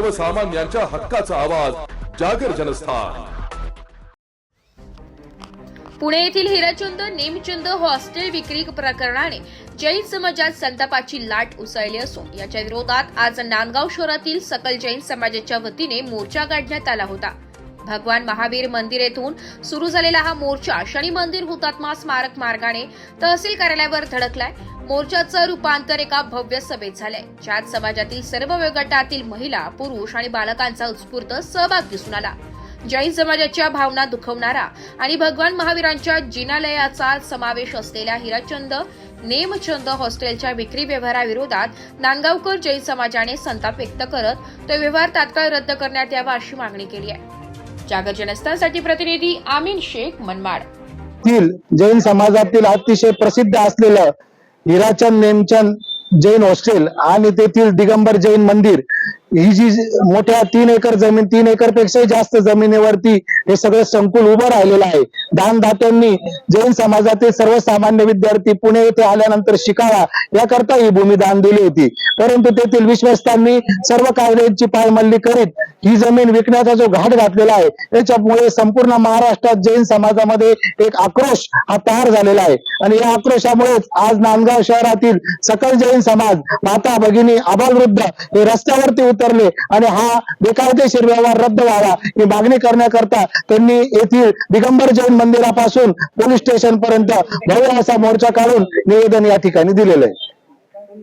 सर्वसामान्यांच्या हक्काचा आवाज जागर जनस्थान. पुणे येथील हिराचंद नेमचंद हॉस्टेल विक्री प्रकरणाने जैन समाजात संतापाची लाट उसळली असून याच्या विरोधात आज नांदगाव शहरातील सकल जैन समाजाच्या वतीने मोर्चा काढण्यात आला होता. भगवान महावीर मंदिर येथून सुरू झालेला हा मोर्चा शनी मंदिर हुतात्मा स्मारक मार्गाने तहसील कार्यालयावर धडकलाय. मोर्चाचं रूपांतर एका भव्य सभेत झालंय. ज्यात समाजातील सर्व वयोगटातील महिला पुरुष आणि बालकांचा उत्स्फूर्त सहभाग दिसून आला. जैन समाजाच्या भावना दुखवणारा आणि भगवान महावीरांच्या जिनालयाचा समावेश असलेल्या हिराचंद नेमचंद हॉस्टेलच्या विक्री व्यवहाराविरोधात नांदगावकर जैन समाजाने संताप व्यक्त करत तो व्यवहार तात्काळ रद्द करण्यात यावा अशी मागणी केली आहे. जागर जनस्थानसाठी प्रतिनिधी आमीन शेख मनमाड. जैन समाजातील अतिशय प्रसिद्ध असलेलं हिराचंद नेमचंद जैन हॉस्टेल आणि तेथील दिगंबर जैन मंदिर ही जी मोठ्या तीन एकर जमीन तीन एकर पेक्षाही जास्त जमिनीवरती हे सगळं संकुल उभं राहिलेलं आहे. दानदात्यांनी जैन समाजातील सर्वसामान्य विद्यार्थी पुणे येथे आल्यानंतर शिकावा याकरता ही भूमी दान दिली होती. परंतु तेथील विश्वस्तांनी सर्व कायद्यांची पायमल्ली करीत ही जमीन विकण्याचा जो घाट घातलेला आहे याच्यामुळे संपूर्ण महाराष्ट्रात जैन समाजामध्ये एक आक्रोश हा तयार झालेला आहे. आणि या आक्रोशामुळेच आज नांदगाव शहरातील सकल जैन समाज माता भगिनी आबालवृद्ध हे रस्त्यावरती उतर उतरले आणि हा बेकायदेशीर व्यवहार रद्द व्हावा ही मागणी करण्याकरता त्यांनी येथील दिगंबर जैन मंदिरापासून पोलीस स्टेशन पर्यंत भव्य असा मोर्चा काढून निवेदन या ठिकाणी दिलेलं आहे.